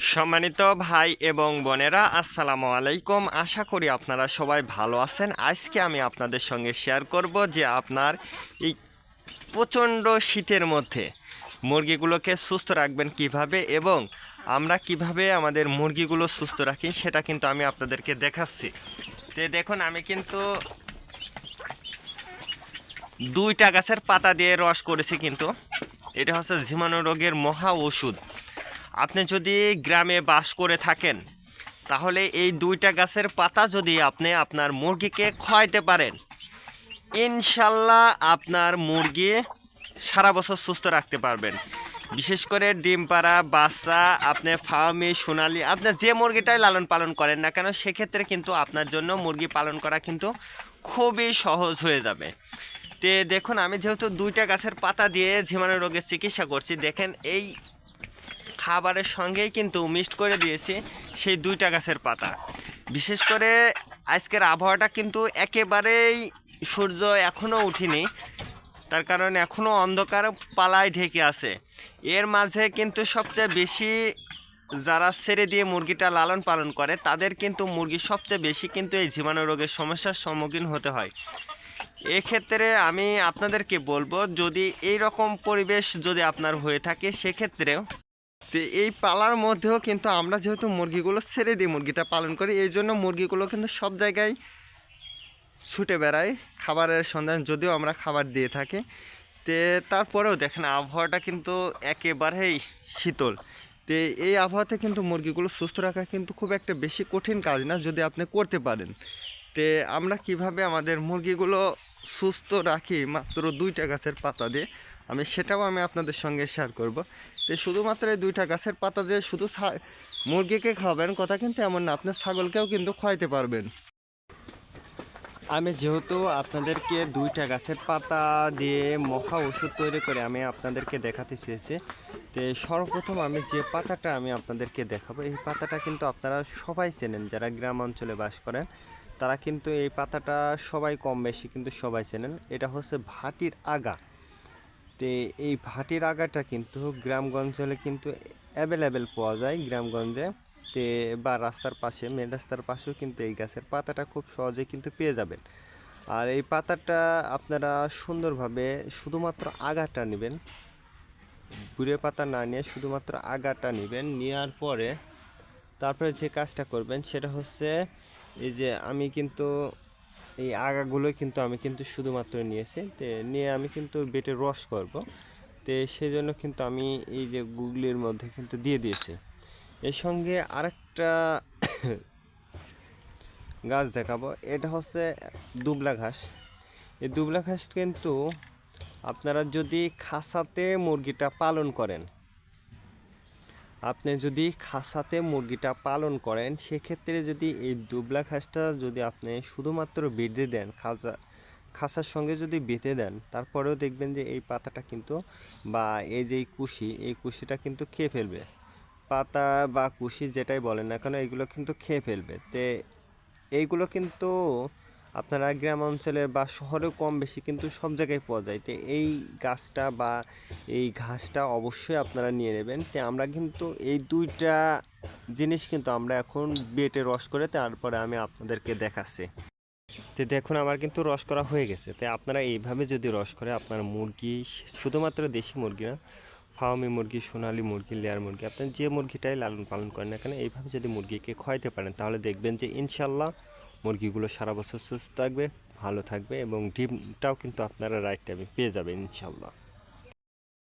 সম্মানিত ভাই এবং বোনেরা, আসসালামু আলাইকুম। আশা করি আপনারা সবাই ভালো আছেন। আজকে আমি আপনাদের সঙ্গে শেয়ার করব যে আপনার এই প্রচণ্ড শীতের মধ্যে মুরগিগুলোকে সুস্থ রাখবেন কীভাবে এবং আমরা কীভাবে আমাদের মুরগিগুলো সুস্থ রাখি সেটা কিন্তু আমি আপনাদেরকে দেখাচ্ছি। তো দেখুন, আমি কিন্তু দুইটা গাছের পাতা দিয়ে রস করেছি কিন্তু। এটা হচ্ছে জীবাণু রোগের মহা ওষুধ। আপনি যদি গ্রামে বাস করে থাকেন, তাহলে এই দুইটা গাছের পাতা যদি আপনি আপনার মুরগিকে খাওয়াইতে পারেন, ইনশাল্লাহ আপনার মুরগি সারা বছর সুস্থ রাখতে পারবেন। বিশেষ করে ডিম পাড়া, বাচ্চা, আপনি ফার্মি, সোনালি আপনার যে মুরগিটাই লালন পালন করেন না কেন, সেক্ষেত্রে কিন্তু আপনার জন্য মুরগি পালন করা কিন্তু খুবই সহজ হয়ে যাবে। তে দেখুন, আমি যেহেতু দুইটা গাছের পাতা দিয়ে ঝিমানো রোগের চিকিৎসা করছি, দেখেন এই খাবারের সঙ্গেই কিন্তু মিক্সড করে দিয়েছি সেই দুইটা গাছের পাতা। বিশেষ করে আজকের আবহাওয়াটা কিন্তু একেবারেই সূর্য এখনও উঠিনি, তার কারণ এখনও অন্ধকার পালায় ঢেকে আছে। এর মাঝে কিন্তু সবচেয়ে বেশি যারা ছেড়ে দিয়ে মুরগিটা লালন পালন করে, তাদের কিন্তু মুরগি সবচেয়ে বেশি কিন্তু এই জীবাণু রোগের সমস্যার সম্মুখীন হতে হয়। এক্ষেত্রে আমি আপনাদেরকে বলব, যদি এই রকম পরিবেশ যদি আপনার হয়ে থাকে, সেক্ষেত্রেও তো এই পালার মধ্যেও কিন্তু আমরা যেহেতু মুরগিগুলো ছেড়ে দিই মুরগিটা পালন করি, এই জন্য মুরগিগুলো কিন্তু সব জায়গায় ছুটে বেড়ায় খাবারের সন্ধান যদিও আমরা খাবার দিয়ে থাকি। তে তারপরেও দেখেন আবহাওয়াটা কিন্তু একেবারেই শীতল। তো এই আবহাওয়াতে কিন্তু মুরগিগুলো সুস্থ রাখা কিন্তু খুব একটা বেশি কঠিন কাজ না যদি আপনি করতে পারেন। তে আমরা কীভাবে আমাদের মুরগিগুলো সুস্থ রাখি মাত্র দুইটা গাছের পাতা দিয়ে আমি সেটাও আমি আপনাদের সঙ্গে শেয়ার করব। তো শুধুমাত্র এই দুইটা গাছের পাতা দিয়ে শুধু মুরগিকে খাওয়াবেন কথা কিন্তু এমন না, আপনার ছাগলকেও কিন্তু খাওয়াইতে পারবেন। আমি যেহেতু আপনাদেরকে দুইটা গাছের পাতা দিয়ে মহা ওষুধ তৈরি করে আমি আপনাদেরকে দেখাতে চেয়েছি, তো সর্বপ্রথম আমি যে পাতাটা আমি আপনাদেরকে দেখাবো, এই পাতাটা কিন্তু আপনারা সবাই চেনেন, যারা গ্রাম অঞ্চলে বাস করেন, তারা কিন্তু এই পাতাটা সবাই কম বেশি কিন্তু সবাই চেনেন। এটা হচ্ছে ভাটির আগা। তো এই ভাটির আগাটা কিন্তু গ্রামগঞ্জলে কিন্তু অ্যাভেলেবেল পাওয়া যায় গ্রামগঞ্জে। তে বা রাস্তার পাশে মেন রাস্তার পাশেও কিন্তু এই গাছের পাতাটা খুব সহজে কিন্তু পেয়ে যাবেন। আর এই পাতাটা আপনারা সুন্দরভাবে শুধুমাত্র আগাটা নেবেন। গুড়ে পাতা না নিয়ে শুধুমাত্র আগাটা নেবেন। নেওয়ার পরে তারপরে যে কাজটা করবেন সেটা হচ্ছে এই যে আমি কিন্তু এই আগাগুলো কিন্তু আমি কিন্তু শুধুমাত্র নিয়েছি। তো নিয়ে আমি কিন্তু বেটে রস করব। তো সেই জন্য কিন্তু আমি এই যে গুগলির মধ্যে কিন্তু দিয়ে দিয়েছি। এর সঙ্গে আরেকটা গাছ দেখাবো। এটা হচ্ছে দুবলা ঘাস। এই দুবলা ঘাস কিন্তু আপনারা যদি খাসাতে মুরগিটা পালন করেন আপনি যদি খাসাতে মুরগিটা পালন করেন, সেক্ষেত্রে যদি এই দুবলা ঘাসটা যদি আপনি শুধুমাত্র বেঁধে দেন খাসা খাসার সঙ্গে যদি বেঁধে দেন, তারপরেও দেখবেন যে এই পাতাটা কিন্তু বা এই যে কুশি, এই কুশিটা কিন্তু খেয়ে ফেলবে। পাতা বা কুশি যেটাই বলেন না কেন, এগুলো কিন্তু খেয়ে ফেলবে। তে এইগুলো কিন্তু আপনারা গ্রাম অঞ্চলে বা শহরেও কম বেশি কিন্তু সব জায়গায় পাওয়া যায়। তো এই গাছটা বা এই ঘাসটা অবশ্যই আপনারা নিয়ে নেবেন। তো আমরা কিন্তু এই দুইটা জিনিস কিন্তু আমরা এখন বেটে রস করে তারপরে আমি আপনাদেরকে দেখাচ্ছি। তো দেখুন আমার কিন্তু রস করা হয়ে গেছে। তাই আপনারা এইভাবে যদি রস করে আপনার মুরগি, শুধুমাত্র দেশি মুরগি না ফার্মি মুরগি, সোনালি মুরগি, লেয়ার মুরগি, আপনি যে মুরগিটাই লালন পালন করেন না কেন, এইভাবে যদি মুরগিকে খাওয়াইতে পারেন, তাহলে দেখবেন যে ইনশাল্লাহ মুরগিগুলো সারা বছর সুস্থ থাকবে, ভালো থাকবে এবং ডিমটাও কিন্তু আপনারা রাইট টাইমে পেয়ে যাবেন ইনশাল্লাহ